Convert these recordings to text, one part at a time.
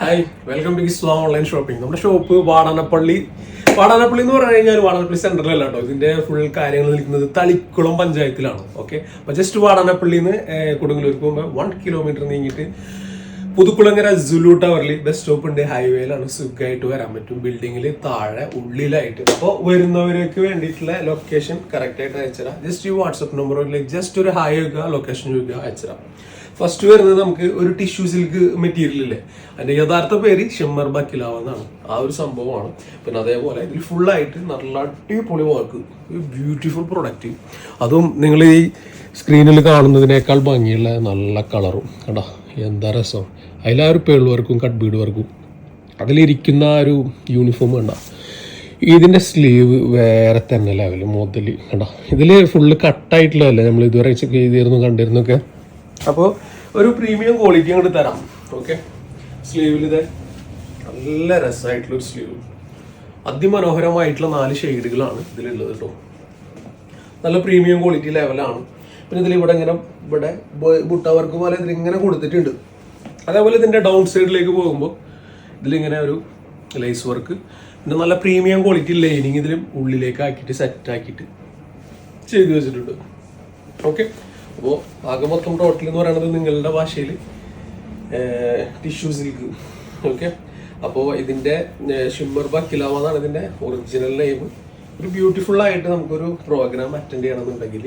Hi welcome to Islam online shopping നമ്മുടെ shop Vadanappally. Vadanappally എന്ന് പറഞ്ഞു കഴിഞ്ഞാൽ വാടാനപ്പള്ളി സെന്ററിലല്ല കേട്ടോ. ഇതിന്റെ ഫുൾ കാര്യങ്ങൾ നിൽക്കുന്നത് തളിക്കുളം പഞ്ചായത്തിലാണ്. ഓക്കെ അപ്പൊ ജസ്റ്റ് വാടാനപ്പള്ളിന്ന് കൊടുങ്ങല്ലൂർക്ക് പോകുമ്പോൾ വൺ കിലോമീറ്റർ നീങ്ങിയിട്ട് പുതുക്കുളങ്ങര ജുലു ടവറിൽ ബസ് സ്റ്റോപ്പ് ഉണ്ട്. ഹൈവേയിലാണ് സുഖമായിട്ട് വരാൻ പറ്റും. ബിൽഡിങ്ങിൽ താഴെ ഉള്ളിലായിട്ട്. അപ്പോൾ വരുന്നവർക്ക് വേണ്ടിയിട്ടുള്ള ലൊക്കേഷൻ കറക്റ്റ് ആയിട്ട് അയച്ചുതരാം. ജസ്റ്റ് ഈ വാട്സപ്പ് നമ്പറിലേക്ക് ജസ്റ്റ് ഒരു ഹൈ വെക്കുക ലൊക്കേഷൻ ചോദിക്കുക അയച്ചുതരാം. ഫസ്റ്റ് വരുന്നത് നമുക്ക് ഒരു ടിഷ്യൂ സിൽക്ക് മെറ്റീരിയൽ ഇല്ലേ? അതിന്റെ യഥാർത്ഥ പേര് ഷിമ്മർ ബക്കിലാവ് എന്നാണ്. ആ ഒരു സംഭവമാണ്. പിന്നെ അതേപോലെ ഇതിൽ ഫുള്ളായിട്ട് നല്ല അടിപൊളി വർക്ക് ഒരു ബ്യൂട്ടിഫുൾ പ്രൊഡക്റ്റ് അതും നിങ്ങൾ ഈ സ്ക്രീനിൽ കാണുന്നതിനേക്കാൾ ഭംഗിയുള്ള നല്ല കളറും കേട്ടോ എന്താ രസം. അതിലാ ഒരു പേൾ വർക്കും കട്ട് ബീഡ് വർക്കും അതിലിരിക്കുന്ന ആ ഒരു യൂണിഫോം വേണ്ട ഇതിന്റെ സ്ലീവ് വേറെ തന്നെ ലെവൽ മുതൽ കണ്ട? ഇതിൽ ഫുള്ള് കട്ടായിട്ടുള്ളതല്ലേ നമ്മൾ ഇതുവരെ ചെക്ക് ചെയ്തിരുന്നു കണ്ടിരുന്നൊക്കെ? അപ്പോൾ ഒരു പ്രീമിയം ക്വാളിറ്റി അങ്ങോട്ട് തരാം. ഓക്കെ സ്ലീവിൽ ഇത് നല്ല രസമായിട്ടുള്ള ഒരു സ്ലീവ് അതിമനോഹരമായിട്ടുള്ള നാല് ഷെയ്ഡുകളാണ് ഇതിലുള്ളത് കേട്ടോ നല്ല പ്രീമിയം ക്വാളിറ്റി ലെവലാണ് പിന്നെ ഇതിൽ ഇവിടെ ഇങ്ങനെ ഇവിടെ ബുട്ട വർക്ക് പോലെ ഇതിലിങ്ങനെ കൊടുത്തിട്ടുണ്ട്. അതേപോലെ ഇതിന്റെ ഡൗൺ സൈഡിലേക്ക് പോകുമ്പോൾ ഇതിലിങ്ങനെ ഒരു ലൈസ് വർക്ക് പിന്നെ നല്ല പ്രീമിയം ക്വാളിറ്റി ലൈനിങ് ഇതിലും ഉള്ളിലേക്ക് ആക്കിയിട്ട് സെറ്റാക്കിയിട്ട് ചെയ്തു വെച്ചിട്ടുണ്ട്. ഓക്കെ അപ്പോൾ ആകെ മൊത്തം ടോട്ടൽ എന്ന് പറയുന്നത് നിങ്ങളുടെ ഭാഷയിൽ ടിഷ്യൂ സിൽക്ക് ഓക്കെ അപ്പോൾ ഇതിന്റെ ഷിമ്മർ ബക്കിലാവ എന്നാണ് ഇതിന്റെ ഒറിജിനൽ നെയിം ഒരു ബ്യൂട്ടിഫുൾ ആയിട്ട് നമുക്കൊരു പ്രോഗ്രാം അറ്റൻഡ് ചെയ്യണമെന്നുണ്ടെങ്കിൽ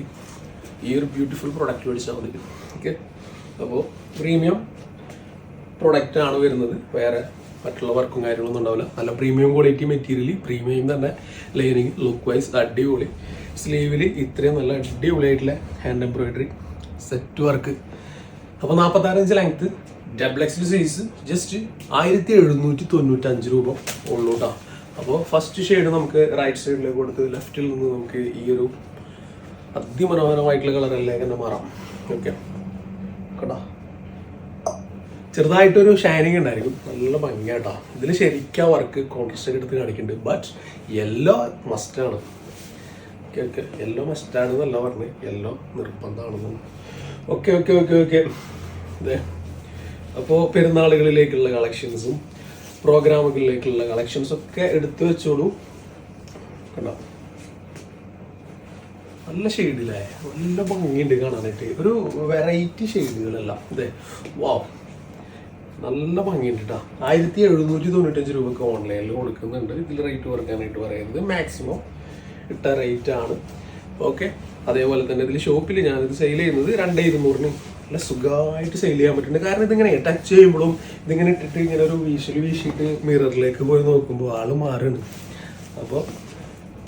ഈ ഒരു ബ്യൂട്ടിഫുൾ പ്രൊഡക്റ്റ് മേടിച്ചാൽ മതി. ഓക്കെ അപ്പോൾ പ്രീമിയം പ്രൊഡക്റ്റ് ആണ് വരുന്നത്. വേറെ മറ്റുള്ള വർക്കും കാര്യങ്ങളൊന്നും ഉണ്ടാവില്ല. നല്ല പ്രീമിയം ക്വാളിറ്റി മെറ്റീരിയൽ പ്രീമിയം തന്നെ ലൈനിങ് ലുക്ക് വൈസ് അടിപൊളി. സ്ലീവിൽ ഇത്രയും നല്ല അടിപൊളിയായിട്ടുള്ള ഹാൻഡ് എംബ്രോയിഡറി സെറ്റ് വർക്ക് അപ്പോൾ നാൽപ്പത്താറഞ്ച് length double X size just ആയിരത്തി എഴുന്നൂറ്റി തൊണ്ണൂറ്റഞ്ച് രൂപ ഉള്ളൂട്ടാ അപ്പോൾ ഫസ്റ്റ് ഷെയ്ഡ് നമുക്ക് റൈറ്റ് സൈഡിലേക്ക് കൊടുത്ത് ലെഫ്റ്റിൽ നിന്ന് നമുക്ക് ഈ ഒരു അതിമനോഹരമായിട്ടുള്ള കളറിലേക്ക് തന്നെ മാറാം. ഓക്കെ കേട്ടോ ചെറുതായിട്ടൊരു ഷൈനിങ് ഉണ്ടായിരിക്കും. നല്ല ഭംഗിയായിട്ടാ ഇതിൽ ശരിക്കും വർക്ക് കോൺട്രസ്റ്റ് എടുത്ത് കാണിക്കുന്നുണ്ട് ബട്ട് യെല്ലോ മസ്റ്റാണ് ഓക്കെ യെല്ലോ മസ്റ്റാണെന്നല്ല പറഞ്ഞ്. Yellow നിർബന്ധമാണെന്ന്. Okay okay okay okay. അതെ അപ്പോൾ പെരുന്നാളുകളിലേക്കുള്ള കളക്ഷൻസും പ്രോഗ്രാമുകളിലേക്കുള്ള കളക്ഷൻസും ഒക്കെ എടുത്തു വെച്ചോളൂ. കണ്ടോ? നല്ല ഷെയ്ഡിലേ. നല്ല ഭംഗിയുണ്ട് കാണാനായിട്ട്. ഒരു വെറൈറ്റി ഷെയ്ഡുകളല്ല. അതെ വാ. നല്ല ഭംഗിയുണ്ട് കേട്ടോ ആയിരത്തി എഴുന്നൂറ്റി തൊണ്ണൂറ്റഞ്ച് രൂപക്ക് ഓൺലൈനിൽ കൊടുക്കുന്നുണ്ട്. ഇതിൽ റേറ്റ് കുറയ്ക്കാനായിട്ട് പറയുന്നത് മാക്സിമം ഇട്ട റേറ്റ് ആണ്. ഓക്കെ അതേപോലെ തന്നെ ഇതിൽ ഷോപ്പിൽ ഞാനിത് സെയിൽ ചെയ്യുന്നത് രണ്ടേ ഇരുന്നൂറിന്. നല്ല സുഖമായിട്ട് സെയിൽ ചെയ്യാൻ പറ്റുന്നുണ്ട്. കാരണം ഇതിങ്ങനെ ടച്ച് ചെയ്യുമ്പോഴും ഇതിങ്ങനെ ഇട്ടിട്ട് ഇങ്ങനെ ഒരു വീശിൽ വീശിയിട്ട് മിററിലേക്ക് പോയി നോക്കുമ്പോൾ ആൾ മാറുന്നു അപ്പോൾ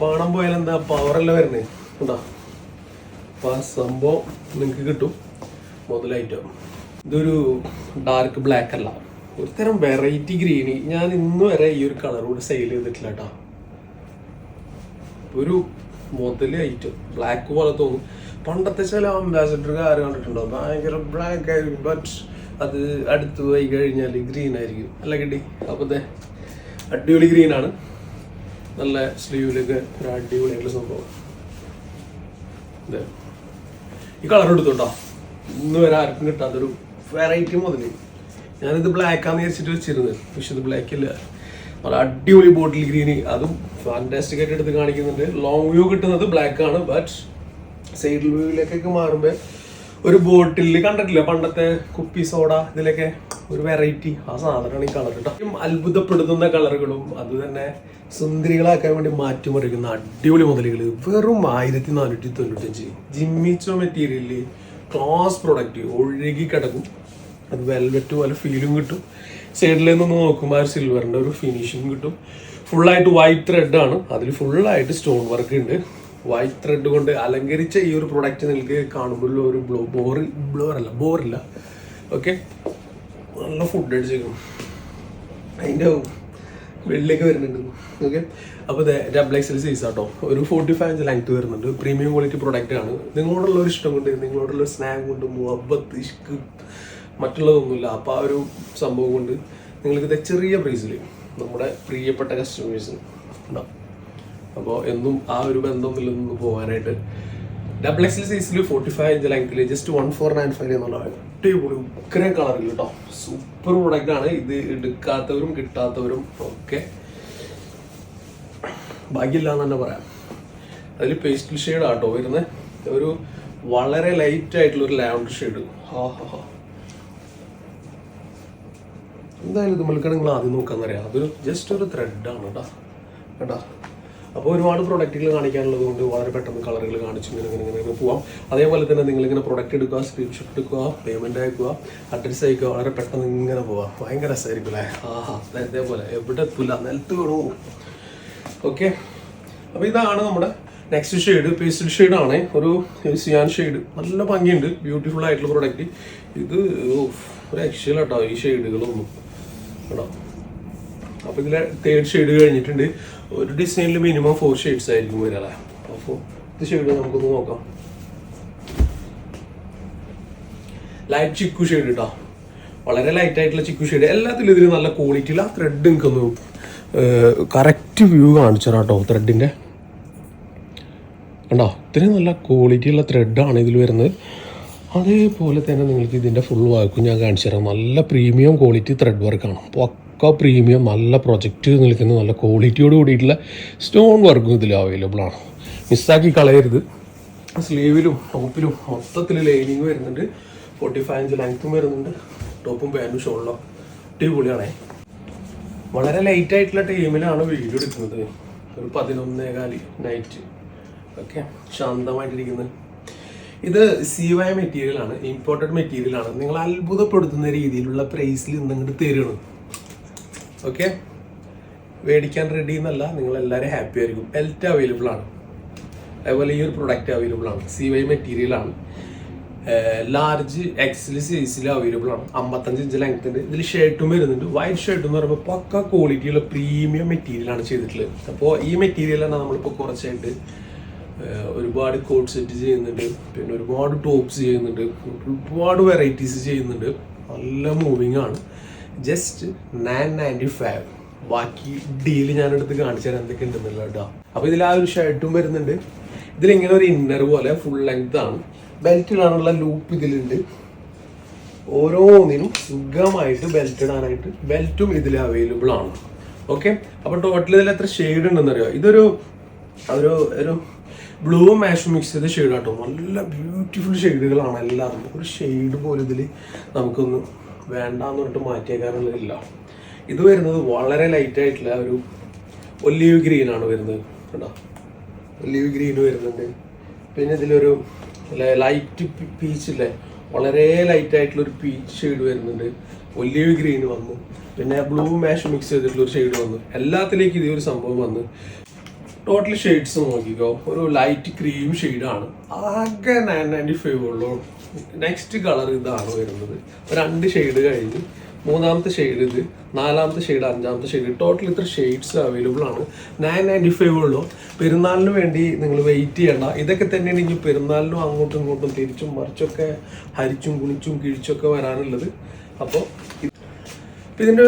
പണം പോയാൽ എന്താ? പവറല്ല വരുന്നത് ഉണ്ടോ? അപ്പോൾ ആ സംഭവം നിങ്ങൾക്ക് കിട്ടും. മുതലായിട്ടോ. ഇതൊരു ഡാർക്ക് ബ്ലാക്ക് അല്ല. ഒരു തരം വെറൈറ്റി ഗ്രീനി ഞാൻ ഇന്ന് വരെ ഈ ഒരു കളർ കൂടി സെയിൽ ചെയ്തിട്ടില്ല കേട്ടോ ഒരു മുതൽ ഐറ്റം ബ്ലാക്ക് പോലെ തോന്നും. പണ്ടത്തെ ചില അംബാസഡർ കാർ കണ്ടിട്ടുണ്ടോ ഭയങ്കര ബ്ലാക്ക് ആയിരിക്കും. ബട്ട് അത് അടുത്ത് പോയി കഴിഞ്ഞാൽ ഗ്രീൻ ആയിരിക്കും. അല്ല കിട്ടി? അപ്പോൾ ദേ അടിപൊളി ആണ്. നല്ല സ്ലീവിലൊക്കെ ഒരു അടിപൊളിയായിട്ടുള്ള സംഭവം. ദേ. ഈ കളർ എടുത്തോട്ടോ. ഇന്ന് വരെ ആർക്കും കിട്ടാത്തൊരു വെറൈറ്റി മുതൽ ഞാനിത് ബ്ലാക്ക് ആണെന്ന് വിചാരിച്ചിട്ട് വെച്ചിരുന്നത്. പക്ഷെ ഇത് ബ്ലാക്ക് ഇല്ല. നല്ല അടിപൊളി ബോട്ടിൽ ഗ്രീന് അതും ഫാന്റാസ്റ്റിക് ആയിട്ട് എടുത്ത് കാണിക്കുന്നുണ്ട്. ലോങ് വ്യൂ കിട്ടുന്നത് ബ്ലാക്ക് ആണ് ബട്ട് സൈഡിൽ വ്യൂവിലേക്കൊക്കെ മാറുമ്പോൾ ഒരു ബോട്ടിൽ കണ്ടിട്ടില്ല? പണ്ടത്തെ കുപ്പി സോഡ ഇതിലൊക്കെ ഒരു വെറൈറ്റി ആ സാധനമാണ് ഈ കളർ കേട്ടോ അത്ഭുതപ്പെടുത്തുന്ന കളറുകളും അത് തന്നെ സുന്ദരികളാക്കാൻ വേണ്ടി മാറ്റിമറിക്കുന്ന അടിപൊളി മുതലുകൾ വെറും ആയിരത്തി നാനൂറ്റി തൊണ്ണൂറ്റഞ്ച്. ജിമ്മിച്ചോ മെറ്റീരിയലിൽ ക്ലാസ് പ്രൊഡക്റ്റ് ഒഴുകി കിടക്കും. അത് വെൽവെറ്റ് പോലെ ഫീലും കിട്ടും. സൈഡിൽ നിന്ന് നോക്കുമ്പോൾ ആ സിൽവറിന്റെ ഒരു ഫിനിഷിങ് കിട്ടും. ഫുള്ളായിട്ട് വൈറ്റ് ത്രെഡ് ആണ്. അതിൽ ഫുള്ളായിട്ട് സ്റ്റോൺ വർക്ക് ഉണ്ട്. വൈറ്റ് ത്രെഡ് കൊണ്ട് അലങ്കരിച്ച ഈ ഒരു പ്രൊഡക്റ്റ് നിങ്ങൾക്ക് കാണുമ്പോൾ ഒരു ബ്ലോ ബോർ ബ്ലോർ അല്ല ബോറില്ല ഓക്കെ നല്ല ഫുഡ് അടിച്ചേക്കും അതിന്റെ വെള്ളിയൊക്കെ വരുന്നുണ്ട്. ഓക്കെ അപ്പോൾ ഇത് ഡബിൾ എക്സൽ സൈസ് ആട്ടോ. ഒരു ഫോർട്ടി ഫൈവ് ഇഞ്ച് ലെങ്ത് വരുന്നുണ്ട്. പ്രീമിയം ക്വാളിറ്റി പ്രൊഡക്റ്റ് ആണ്. നിങ്ങളോടുള്ള ഒരു ഇഷ്ടം കൊണ്ട് നിങ്ങളോടുള്ള സ്നാക്ക് കൊണ്ട് മുഹബത്ത് ഇഷ്ക് മറ്റുള്ളതൊന്നുമില്ല. അപ്പോൾ ആ ഒരു സംഭവം കൊണ്ട് നിങ്ങൾക്ക് ഇത് ചെറിയ പ്രൈസിൽ നമ്മുടെ പ്രിയപ്പെട്ട കസ്റ്റമേഴ്സിന് ഉണ്ടാവും. അപ്പോൾ എന്നും ആ ഒരു ബന്ധത്തിൽ നിന്ന് പോകാനായിട്ട്. ഡബിൾ എക്സ് സൈസിൽ ഫോർട്ടി ഫൈവ് ഇഞ്ച് ലെങ്ത്തിൽ just one four nine five എന്നുള്ള അടിപൊളി ഉഗ്രൻ കളറിൽ കേട്ടോ സൂപ്പർ പ്രൊഡക്റ്റ് ആണ്. ഇത് എടുക്കാത്തവരും കിട്ടാത്തവരും ഒക്കെ ഭാഗ്യമില്ല എന്ന് തന്നെ പറയാം. അതിൽ പേസ്റ്റൽ ഷെയ്ഡ് ആട്ടോ വരുന്നത് ഒരു വളരെ ലൈറ്റ് ആയിട്ടുള്ള ഒരു ലാവൻഡർ ഷെയ്ഡ് ഹാ ഹാ ഹാ. എന്തായാലും മുൽക്കാൻ നിങ്ങൾ ആദ്യം നോക്കാന്നറിയാം. അതൊരു ജസ്റ്റ് ഒരു ത്രെഡാണ് കേട്ടോ കേട്ടോ അപ്പോൾ ഒരുപാട് പ്രൊഡക്റ്റുകൾ കാണിക്കാനുള്ളത് കൊണ്ട് വളരെ പെട്ടെന്ന് കളറുകൾ കാണിച്ച് ഇങ്ങനെ ഇങ്ങനെ ഇങ്ങനെ ഇങ്ങനെ പോവാം. അതേപോലെ തന്നെ നിങ്ങളിങ്ങനെ പ്രൊഡക്റ്റ് എടുക്കുക സ്ക്രീൻഷോട്ട് എടുക്കുക പേയ്മെന്റ് അയക്കുക അഡ്രസ്സ് അയക്കുക വളരെ പെട്ടെന്ന് ഇങ്ങനെ പോവാം. ഭയങ്കര രസമായിരിക്കും അല്ലേ ആഹാ ദേ ഇതേപോലെ എവിടെ എത്തില്ല നിലത്ത് വീണു ഓക്കെ അപ്പോൾ ഇതാണ് നമ്മുടെ നെക്സ്റ്റ് ഷെയ്ഡ് പേസ്റ്റൽ ഷെയ്ഡ് ആണ്. ഒരു സിയാൻ ഷെയ്ഡ് നല്ല ഭംഗിയുണ്ട്. ബ്യൂട്ടിഫുൾ ആയിട്ടുള്ള പ്രൊഡക്റ്റ് ഇത് ഒരു രക്ഷയില്ല കേട്ടോ ഈ ഷെയ്ഡുകളൊന്നും കേട്ടോ. അപ്പോൾ ഇതിലെ തേർഡ് ഷെയ്ഡ് കഴിഞ്ഞിട്ടുണ്ട്. ഒരു ഡിസൈനിൽ മിനിമം ഫോർ ഷെയ്ഡ്സ് ആയിരിക്കും വരാളെ അപ്പോൾ ഇത് ഷെയ്ഡ് നമുക്കൊന്ന് നോക്കാം. ലൈറ്റ് ചിക്കു ഷെയ്ഡ് കേട്ടോ വളരെ ലൈറ്റ് ആയിട്ടുള്ള ചിക്കു ഷെയ്ഡ് എല്ലാത്തിലും ഇതിൽ നല്ല ക്വാളിറ്റിയിൽ ആ ത്രെഡ് എനിക്കൊന്ന് കറക്റ്റ് വ്യൂ കാണിച്ചു കേട്ടോ ത്രെഡിന്റെ കണ്ടോ? ഇത്രയും നല്ല ക്വാളിറ്റിയുള്ള ത്രെഡാണ് ഇതിൽ വരുന്നത്. അതേപോലെ തന്നെ നിങ്ങൾക്ക് ഇതിന്റെ ഫുൾ വർക്കും ഞാൻ കാണിച്ചു തരാം. നല്ല പ്രീമിയം ക്വാളിറ്റി ത്രെഡ് വർക്കാണ് പക്ക പ്രീമിയം നല്ല പ്രൊജക്റ്റ് നിൽക്കുന്ന. നല്ല ക്വാളിറ്റിയോട് കൂടിയിട്ടുള്ള സ്റ്റോൺ വർക്കും ഇതിൽ അവൈലബിൾ ആണ്. മിസ്സാക്കി കളയരുത്. സ്ലീവിലും ടോപ്പിലും മൊത്തത്തിൽ ലൈനിങ് വരുന്നുണ്ട്. ഫോർട്ടി ഫൈവ് ഇഞ്ച് ലെങ്ത്തും വരുന്നുണ്ട്. ടോപ്പും പാന്റും ഷോളിലും അടിപൊളിയാണേ. വളരെ ലൈറ്റ് ആയിട്ടുള്ള ടൈമിലാണ് വീഡിയോ എടുക്കുന്നത്. ഒരു പതിനൊന്നേകാൽ നൈറ്റ് ഓക്കെ? ശാന്തമായിട്ടിരിക്കുന്നത്. ഇത് സി വൈ മെറ്റീരിയൽ ആണ് ഇമ്പോർട്ടഡ് മെറ്റീരിയൽ ആണ്. നിങ്ങൾ അത്ഭുതപ്പെടുത്തുന്ന രീതിയിലുള്ള പ്രൈസിൽ ഇന്നിങ്ങോട്ട് തരുന്നു ഓക്കെ മേടിക്കാൻ റെഡി എന്നല്ല നിങ്ങൾ എല്ലാവരും ഹാപ്പി ആയിരിക്കും. ബെൽറ്റ് അവൈലബിൾ ആണ്. അതേപോലെ ഈ ഒരു പ്രൊഡക്റ്റ് അവൈലബിൾ ആണ്. സി വൈ മെറ്റീരിയൽ ആണ് ലാർജ് എക്സിൽ സൈസിൽ അവൈലബിൾ ആണ്. അമ്പത്തഞ്ച് ഇഞ്ച് ലെങ്ത് ഉണ്ട് ഇതിൽ ഷർട്ടും വരുന്നുണ്ട്. വൈറ്റ് ഷർട്ട് എന്ന് പറയുമ്പോൾ പക്ക ക്വാളിറ്റിയുള്ള പ്രീമിയം മെറ്റീരിയൽ ആണ് ചെയ്തിട്ടുള്ളത്. അപ്പോൾ ഈ മെറ്റീരിയലാണ് നമ്മളിപ്പോൾ കുറച്ചായിട്ട് ഒരുപാട് കോഡ് സെറ്റ് ചെയ്യുന്നുണ്ട്. പിന്നെ ഒരുപാട് ടോപ്സ് ചെയ്യുന്നുണ്ട്. ഒരുപാട് വെറൈറ്റീസ് ചെയ്യുന്നുണ്ട്. നല്ല മൂവിങ് ആണ്. ജസ്റ്റ് നയൻ നയന്റി ഫൈവ് ബാക്കി ഡീൽ ഞാൻ എടുത്ത് കാണിച്ചു തരാൻ എന്തൊക്കെ ഉണ്ടെന്നുള്ള കേട്ടോ അപ്പോൾ ഇതിൽ ആ ഒരു ഷർട്ടും വരുന്നുണ്ട്. ഇതിലിങ്ങനെ ഒരു ഇന്നർ പോലെ ഫുൾ ലെങ്ത് ആണ്. ബെൽറ്റിലാണുള്ള ലൂപ്പ് ഇതിലുണ്ട്. ഓരോന്നിനും സുഖമായിട്ട് ബെൽറ്റ് ഇടാനായിട്ട് ബെൽറ്റും ഇതിൽ അവൈലബിൾ ആണ്. ഓക്കെ അപ്പോൾ ടോട്ടൽ ഇതിൽ എത്ര ഷെയ്ഡ് ഉണ്ടെന്നറിയോ? ഇതൊരു ഒരു ഒരു ബ്ലൂ മാഷ് മിക്സ് ചെയ്ത ഷെയ്ഡ് കേട്ടോ നല്ല ബ്യൂട്ടിഫുൾ ഷെയ്ഡുകളാണ് എല്ലാവരും. ഒരു ഷെയ്ഡ് പോലും ഇതിൽ നമുക്കൊന്ന് വേണ്ടാന്ന് പറഞ്ഞിട്ട് മാറ്റിയേക്കാനുള്ളതില്ല ഇത് വരുന്നത് വളരെ ലൈറ്റ് ആയിട്ടുള്ള ഒരു ഒല്ലീവ് ഗ്രീൻ ആണ് വരുന്നത് കേട്ടോ. ഒല്ലീവ് ഗ്രീൻ വരുന്നുണ്ട്. പിന്നെ ഇതിലൊരു ലൈറ്റ് പീച്ചില്ലേ വളരെ ലൈറ്റ് ആയിട്ടുള്ള ഒരു പീച്ച് ഷെയ്ഡ് വരുന്നുണ്ട്. ഒല്ലീവ് ഗ്രീൻ വന്നു. പിന്നെ ബ്ലൂ മാഷ് മിക്സ് ചെയ്തിട്ടുള്ള ഒരു ഷെയ്ഡ് വന്നു. എല്ലാത്തിലേക്കും ഇതേ ഒരു സംഭവം വന്നു. ടോട്ടൽ ഷെയ്ഡ്സ് നോക്കിക്കോ. ഒരു ലൈറ്റ് ക്രീം ഷെയ്ഡാണ് ആകെ നയൻ നയന്റി ഫൈവ് ഉള്ളൂ. നെക്സ്റ്റ് കളർ ഇതാണ് വരുന്നത്. രണ്ട് ഷെയ്ഡ് കഴിഞ്ഞ് മൂന്നാമത്തെ ഷെയ്ഡ് ഇത് നാലാമത്തെ ഷെയ്ഡ് അഞ്ചാമത്തെ ഷെയ്ഡ് ടോട്ടൽ ഇത്ര ഷെയ്ഡ്സ് അവൈലബിൾ ആണ്. നയൻ നയന്റി ഫൈവ് ഉള്ളൂ. പെരുന്നാളിന് വേണ്ടി നിങ്ങൾ വെയിറ്റ് ചെയ്യണ്ട. ഇതൊക്കെ തന്നെയാണ് ഇനി പെരുന്നാളിനും അങ്ങോട്ടും ഇങ്ങോട്ടും തിരിച്ചും മറിച്ചൊക്കെ ഹരിച്ചും കുളിച്ചും കിഴിച്ചൊക്കെ വരാനുള്ളത്. അപ്പോൾ ഇതിന്റെ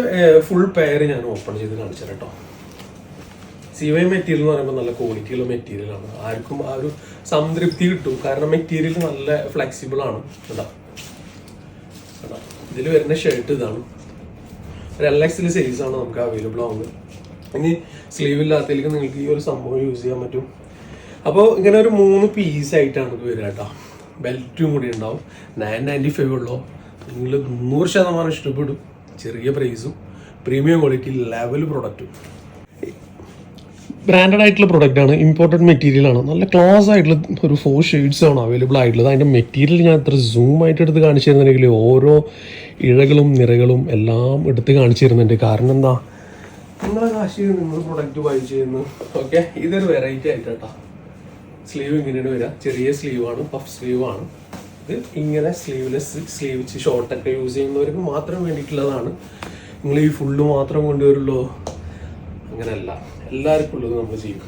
ഫുൾ പെയർ ഞാൻ ഓപ്പൺ ചെയ്ത് കാണിച്ചു കേട്ടോ. സി വൈ മെറ്റീരിയൽ എന്ന് പറയുമ്പോൾ നല്ല ക്വാളിറ്റിയുള്ള മെറ്റീരിയലാണ് ആർക്കും ആ ഒരു സംതൃപ്തി കിട്ടും. കാരണം മെറ്റീരിയൽ നല്ല ഫ്ലെക്സിബിൾ ആണ്. കേട്ടോ ഇതിൽ വരുന്ന ഷർട്ട് ഇതാണ്. ഒരു എൽ എക്സിൽ സൈസ് ആണ് നമുക്ക് അവൈലബിൾ ആവുന്നത്. ഇനി സ്ലീവ് ഇല്ലാത്തതിലേക്ക് നിങ്ങൾക്ക് ഈ ഒരു സംഭവം യൂസ് ചെയ്യാൻ പറ്റും. അപ്പോൾ ഇങ്ങനെ ഒരു മൂന്ന് പീസ് ആയിട്ടാണ് ഇത് വരിക കേട്ടോ. ബെൽറ്റും കൂടി ഉണ്ടാവും. നയൻ നയന്റി ഫൈവ് ഉള്ളോ. നിങ്ങൾ നൂറ് ശതമാനം ഇഷ്ടപ്പെടും. ചെറിയ പ്രൈസും പ്രീമിയം ക്വാളിറ്റി ലെവൽ പ്രൊഡക്റ്റും ബ്രാൻഡഡ് ആയിട്ടുള്ള പ്രൊഡക്റ്റ് ആണ് ഇമ്പോർട്ടന്റ് മെറ്റീരിയൽ ആണ്. നല്ല ക്ലോസ് ആയിട്ടുള്ള ഒരു ഫോർ ഷെയ്ഡ്സ് ആണ് അവൈലബിൾ ആയിട്ടുള്ളത്. അതിന്റെ മെറ്റീരിയൽ ഞാൻ ഇത്ര സൂം ആയിട്ട് എടുത്ത് കാണിച്ചു തരുന്നുണ്ടെങ്കിൽ ഓരോ ഇഴകളും നിറകളും എല്ലാം എടുത്ത് കാണിച്ചു തരുന്നുണ്ട് കാരണം എന്താ? നിങ്ങളെ കാശിൽ നിങ്ങൾ പ്രൊഡക്റ്റ് ബൈ ചെയ്യുന്നു. ഓക്കെ ഇതൊരു വെറൈറ്റി ആയിട്ട് കേട്ടോ സ്ലീവ് ഇങ്ങനെയാണ് വരിക ചെറിയ സ്ലീവാണ് പഫ് സ്ലീവാണ് ഇത് ഇങ്ങനെ സ്ലീവ്ലെസ് സ്ലീവ് ഷോർട്ടൊക്കെ യൂസ് ചെയ്യുന്നവർക്ക് മാത്രം വേണ്ടിയിട്ടുള്ളതാണ്. നിങ്ങൾ ഈ ഫുള്ള് മാത്രം കൊണ്ടുവരുള്ളൂ? അങ്ങനെയല്ല എല്ലാവർക്കും ഉള്ളത് നമ്മൾ ചെയ്യും?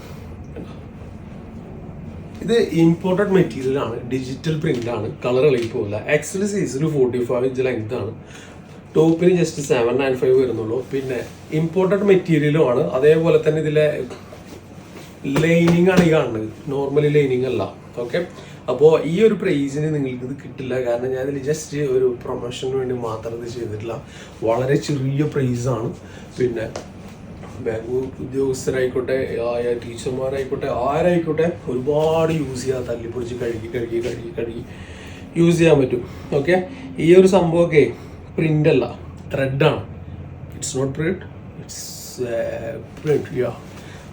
ഇത് ഇമ്പോർട്ടഡ് മെറ്റീരിയൽ ആണ് ഡിജിറ്റൽ പ്രിന്റ് ആണ് കളർ ഇളകി പോകില്ല. എക്സൽ സൈസിൽ ഫോർട്ടി ഫൈവ് ഇഞ്ച് ലെങ്ത് ആണ്. ടോപ്പിന് ജസ്റ്റ് സെവൻ നയൻ ഫൈവ് വരുന്നുള്ളൂ. പിന്നെ ഇമ്പോർട്ടഡ് മെറ്റീരിയലും ആണ്. അതേപോലെ തന്നെ ഇതിലെ ലൈനിങ് ആണ് ഈ കാണുന്നത്. നോർമലി ലൈനിങ് അല്ല. ഓക്കെ അപ്പോൾ ഈ ഒരു പ്രൈസിന് നിങ്ങൾക്ക് ഇത് കിട്ടില്ല. കാരണം ഞാൻ ഇതിൽ ജസ്റ്റ് ഒരു പ്രൊമോഷന് വേണ്ടി മാത്രം ഇത് ചെയ്തിട്ടില്ല. വളരെ ചെറിയ പ്രൈസാണ് പിന്നെ ബാങ്ക് ഉദ്യോഗസ്ഥരായിക്കോട്ടെ ടീച്ചർമാരായിക്കോട്ടെ ആരായിക്കോട്ടെ ഒരുപാട് യൂസ് ചെയ്യാം തല്ലിപ്പൊടിച്ച് കഴുകി കഴുകി കഴുകി കഴുകി യൂസ് ചെയ്യാൻ പറ്റും. ഓക്കെ ഈ ഒരു സംഭവമൊക്കെ പ്രിന്റ് അല്ല ത്രെഡാണ് it's not print it's print yeah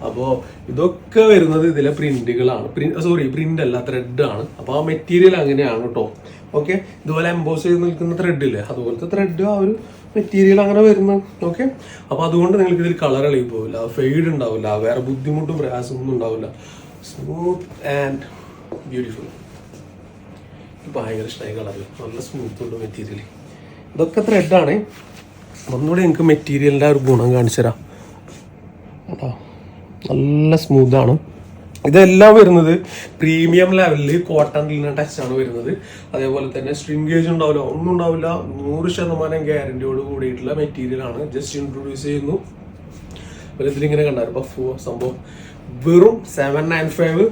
അപ്പോൾ ഇതൊക്കെ വരുന്നത് ഇതിലെ പ്രിന്റുകളാണ് പ്രിന്റ് സോറി പ്രിന്റ് അല്ല ത്രെഡ് ആണ്. അപ്പോൾ ആ മെറ്റീരിയൽ അങ്ങനെയാണ് കേട്ടോ ഓക്കെ ഇതുപോലെ എംബോസ് ചെയ്ത് നിൽക്കുന്ന ത്രെഡ് ഇല്ലേ? അതുപോലത്തെ ത്രെഡ് ആ ഒരു മെറ്റീരിയൽ അങ്ങനെ വരുന്നത്. ഓക്കെ അപ്പോൾ അതുകൊണ്ട് നിങ്ങൾക്ക് ഇതിൽ കളർ ഇളകി പോവില്ല. ഫെയ്ഡ് ഉണ്ടാവില്ല. വേറെ ബുദ്ധിമുട്ടും പ്രയാസമൊന്നും ഉണ്ടാവില്ല. സ്മൂത്ത് ആൻഡ് ബ്യൂട്ടിഫുൾ ഭയങ്കര ഇഷ്ടമായി കളർ നല്ല സ്മൂത്ത് ഉണ്ട് മെറ്റീരിയൽ ഇതൊക്കെ ത്രെഡാണ് ഒന്നുകൂടെ എനിക്ക് മെറ്റീരിയലിന്റെ ഒരു ഗുണം കാണിച്ചു തരാം നല്ല സ്മൂത്താണ് ഇതെല്ലാം വരുന്നത് പ്രീമിയം ലെവലിൽ കോട്ടൺ ടച്ച് ടച്ചാണ് വരുന്നത്. അതേപോലെ തന്നെ സ്ട്രിംഗേജ് ഉണ്ടാവില്ല ഒന്നും ഉണ്ടാവില്ല. നൂറ് ശതമാനം ഗ്യാരണ്ടിയോട് കൂടിയിട്ടുള്ള മെറ്റീരിയലാണ് ജസ്റ്റ് ഇൻട്രൊഡ്യൂസ് ചെയ്യുന്നു. അപ്പോൾ ഇതിലിങ്ങനെ കണ്ടായിരുന്നു. അപ്പോൾ സംഭവം വെറും സെവൻ നയൻ ഫൈവ്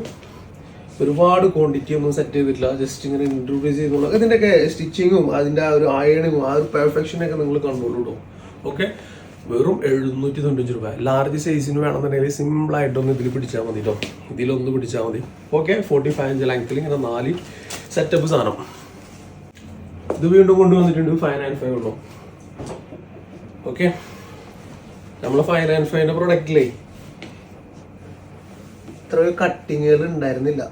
ഒരുപാട് ക്വാണ്ടിറ്റി ഒന്നും സെറ്റ് ചെയ്തിട്ടില്ല. ജസ്റ്റ് ഇങ്ങനെ ഇൻട്രൊഡ്യൂസ് ചെയ്തുള്ള ഇതിന്റെയൊക്കെ സ്റ്റിച്ചിങ്ങും അതിന്റെ ആ ഒരു അയണിങ്ങും ആ ഒരു പെർഫെക്ഷനൊക്കെ നിങ്ങൾ കണ്ടോളൂ കേട്ടോ ഓക്കെ വെറും എഴുന്നൂറ്റി തൊണ്ണൂറ്റി രൂപ ലാർജ് സൈസിന് വേണമെന്നുണ്ടെങ്കിൽ സിമ്പിളായിട്ടൊന്ന് ഇതിൽ പിടിച്ചാൽ മതി കേട്ടോ ഇതിലൊന്ന് പിടിച്ചാൽ മതി. ഓക്കെ ഫോർട്ടി ഫൈവ് ഇഞ്ച് ലെങ്ത്തിൽ ഇങ്ങനെ നാല് സെറ്റപ്പ് സാധനം. ഇത് വീണ്ടും കൊണ്ടുവന്നിട്ടുണ്ട് ഫൈവ് നയൻ ഫൈവ് ഉള്ളൂ. ഓക്കെ നമ്മൾ ഫൈവ് നയൻ ഫൈവിന്റെ പ്രൊഡക്റ്റിലേ ഇത്ര കട്ടിങ്ങുകൾ ഉണ്ടായിരുന്നില്ല.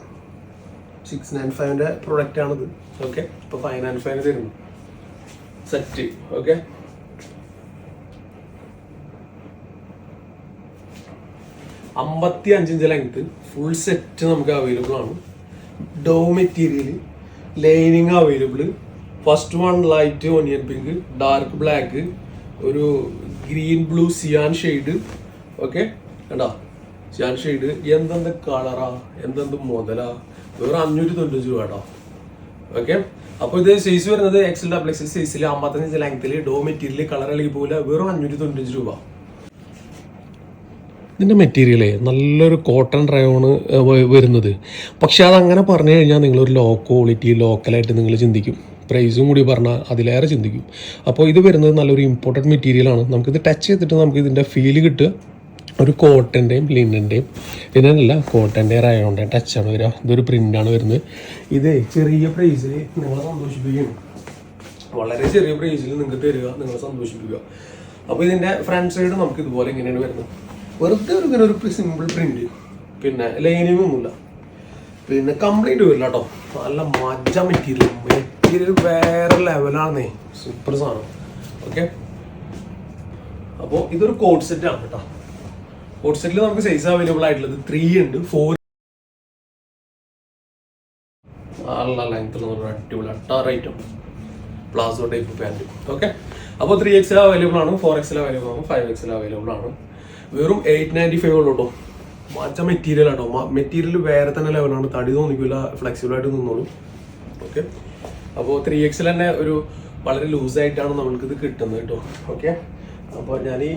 സിക്സ് നയൻ ഫൈവിന്റെ പ്രൊഡക്റ്റ് ആണിത്. ഓക്കെ ഇപ്പോൾ ഫൈവ് നയൻ ഫൈവിന് തരുന്നു. സെറ്റ് ഓക്കെ അമ്പത്തി അഞ്ചിഞ്ച് ലെങ്ത് ഫുൾ സെറ്റ് നമുക്ക് അവൈലബിൾ ആണ്. ഡോ material lining available first one light onion pink dark black ഒരു green blue cyan shade okay കണ്ടാ? സിയാൻ ഷെയ്ഡ് എന്തെന്ത് കളറാ എന്തെന്ത് മുതലാ? വേറെ അഞ്ഞൂറ്റി തൊണ്ണൂറ്റി രൂപ കേട്ടോ. ഓക്കെ അപ്പോൾ ഇത് സൈസ് വരുന്നത് എക്സൽ ഡബിൾ എക്സൽ സൈസിൽ അമ്പത്തഞ്ച് ലെങ്ത്തിൽ ഡോ മെറ്റീരിയൽ കളർ ഇളകി പോലെ വെറും അഞ്ഞൂറ്റി തൊണ്ണൂറ്റി രൂപ. ഇതിന്റെ മെറ്റീരിയലേ നല്ലൊരു കോട്ടൺ ഡ്രൈവാണ് വരുന്നത്. പക്ഷെ അതങ്ങനെ പറഞ്ഞു കഴിഞ്ഞാൽ നിങ്ങളൊരു ലോ ക്വാളിറ്റി ലോക്കലായിട്ട് നിങ്ങൾ ചിന്തിക്കും. പ്രൈസും കൂടി പറഞ്ഞാൽ അതിലേറെ ചിന്തിക്കും. അപ്പോൾ ഇത് വരുന്നത് നല്ലൊരു ഇമ്പോർട്ടന്റ് മെറ്റീരിയലാണ് നമുക്കിത് ടച്ച് ചെയ്തിട്ട് നമുക്ക് ഇതിന്റെ ഫീൽ കിട്ടുക. ഒരു കോട്ടന്റെയും ലിനന്റെയും ലിനല്ല കോട്ടന്റെ റയോണിന്റെയും ടച്ചാണ് വരിക. ഇതൊരു പ്രിന്റാണ് വരുന്നത്. ഇത് ചെറിയ പ്രൈസിൽ നിങ്ങളെ സന്തോഷിപ്പിക്കുകയാണ്. വളരെ ചെറിയ പ്രൈസിൽ നിങ്ങൾക്ക് തരിക നിങ്ങളെ സന്തോഷിപ്പിക്കുക. അപ്പോൾ ഇതിന്റെ ഫ്രണ്ട് സൈഡ് നമുക്ക് ഇതുപോലെ ഇങ്ങനെയാണ് വരുന്നത്. വെറുതെ ഒരു ഇങ്ങനെ ഒരു സിമ്പിൾ പ്രിന്റ് പിന്നെ ലൈനിങ് ഒന്നുമില്ല. പിന്നെ കംപ്ലൈന്റ് വരില്ല കേട്ടോ നല്ല മജ മെറ്റീരിയൽ മെറ്റീരിയൽ വേറെ ലെവലാണെന്നേ സൂപ്പർ സാധനം. ഓക്കെ അപ്പോൾ ഇതൊരു കോഡ് സെറ്റ് ആണ് കേട്ടോ കോഡ് സെറ്റിൽ നമുക്ക് സൈസ് അവൈലബിൾ ആയിട്ടുള്ളത് ത്രീ ഉണ്ട്. ഫോർ നല്ല ലെങ്ത്തുള്ള അടിപൊളി അട്ടാർ item palazzo type pant okay അപ്പോൾ ത്രീ എക്സിൽ അവൈലബിൾ ആണ് ഫോർ എക്സിൽ അവൈലബിൾ ആണ് ഫൈവ് എക്സിൽ അവൈലബിൾ ആണ്. വെറും എയ്റ്റ് നയന്റി ഫൈവ് ഉള്ളൂ മച്ച മെറ്റീരിയൽ ആട്ടോ. മെറ്റീരിയൽ വേറെ തന്നെ ലെവലാണ് തടി തോന്നിക്കില്ല ഫ്ലെക്സിബിൾ ആയിട്ട് നിന്നോളൂ. ഓക്കെ അപ്പോൾ ത്രീ എക്സിൽ തന്നെ ഒരു വളരെ ലൂസായിട്ടാണ് നമ്മൾക്കിത് കിട്ടുന്നത് കേട്ടോ ഓക്കെ അപ്പോൾ ഞാൻ ഈ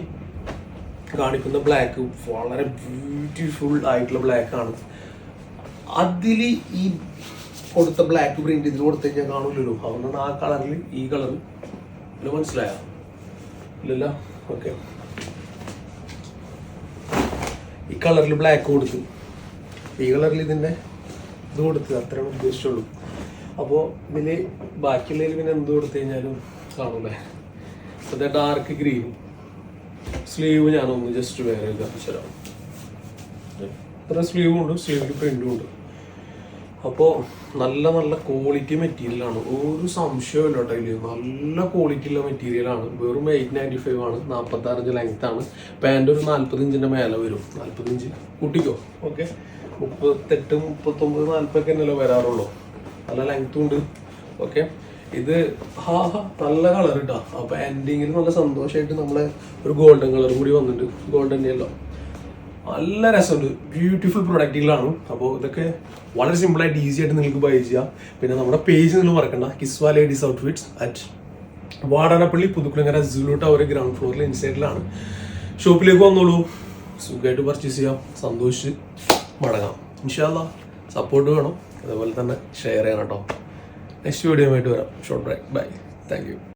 കാണിക്കുന്ന ബ്ലാക്ക് വളരെ ബ്യൂട്ടിഫുൾ ആയിട്ടുള്ള ബ്ലാക്ക് ആണ്. അതിൽ ഈ കൊടുത്ത ബ്ലാക്ക് പ്രിന്റ് ഇതിൽ കൊടുത്തു കഴിഞ്ഞാൽ കാണില്ലല്ലോ അതുകൊണ്ടാണ് ആ കളറിൽ ഈ കളർ മനസ്സിലായോ? ഇല്ലല്ലോ? ഓക്കെ ഈ കളറിൽ ബ്ലാക്ക് കൊടുത്തു. ഈ കളറിൽ ഇതിന്റെ ഇത് കൊടുത്ത് അത്ര ഉദ്ദേശിച്ചുള്ളൂ. അപ്പോൾ ഇതിൽ ബാക്കിയുള്ളതിൽ പിന്നെ എന്ത് കൊടുത്തു കഴിഞ്ഞാലും കാണൂലേ അത് ഡാർക്ക് ഗ്രീൻ സ്ലീവ് ഞാനൊന്ന് ജസ്റ്റ് വേറെ കാണിച്ചു തരാം ഇത്ര സ്ലീവും ഉണ്ട് സ്ലീവിൽ പ്രിന്റും ഉണ്ട്. അപ്പോൾ നല്ല നല്ല ക്വാളിറ്റി മെറ്റീരിയലാണ് ഒരു സംശയമില്ല കേട്ടോ ഇതിൽ നല്ല ക്വാളിറ്റിയുള്ള മെറ്റീരിയലാണ് വെറും എയ്റ്റ് നയന്റി ഫൈവ് ആണ്. നാൽപ്പത്തി ആറ് ലെങ്ത് ആണ്. പാന്റ് ഒരു നാൽപ്പത് ഇഞ്ചിന്റെ മേലെ വരും. നാൽപ്പത് ഇഞ്ച്. കൂട്ടിക്കോ. ഓക്കെ മുപ്പത്തെട്ട് മുപ്പത്തൊമ്പത് നാൽപ്പതൊക്കെ തന്നെയല്ലോ വരാറുള്ളൂ. നല്ല ലെങ്ത്തും ഉണ്ട്. ഓക്കെ ഇത് ഹാ ഹാ നല്ല കളർ കേട്ടോ അപ്പോൾ എൻഡിങ്ങിൽ നല്ല സന്തോഷമായിട്ട് നമ്മളെ ഒരു ഗോൾഡൻ കളർ കൂടി വന്നിട്ടുണ്ട്. ഗോൾഡൻ യെല്ലോ നല്ല രസമുണ്ട്. ബ്യൂട്ടിഫുൾ പ്രൊഡക്റ്റുകളാണ് അപ്പോൾ ഇതൊക്കെ വളരെ സിമ്പിളായിട്ട് ഈസി ആയിട്ട് നിങ്ങൾക്ക് ബൈ ചെയ്യാം. പിന്നെ നമ്മുടെ പേജ് നിങ്ങൾ മറക്കണ്ട. Kiswa ladies outfits at Vadanappally Puthukulangara ജുലൂട്ട tower ground ഫ്ലോറിൽ ഇൻസൈഡിലാണ് ഷോപ്പിലേക്ക് വന്നോളൂ. സുഖമായിട്ട് പർച്ചേസ് ചെയ്യാം. സന്തോഷിച്ച് മടങ്ങാം. ഇൻഷാല്ല സപ്പോർട്ട് വേണം. അതുപോലെ തന്നെ ഷെയർ ചെയ്യണം കേട്ടോ. നെക്സ്റ്റ് വീഡിയോ ആയിട്ട് വരാം. Short break bye thank you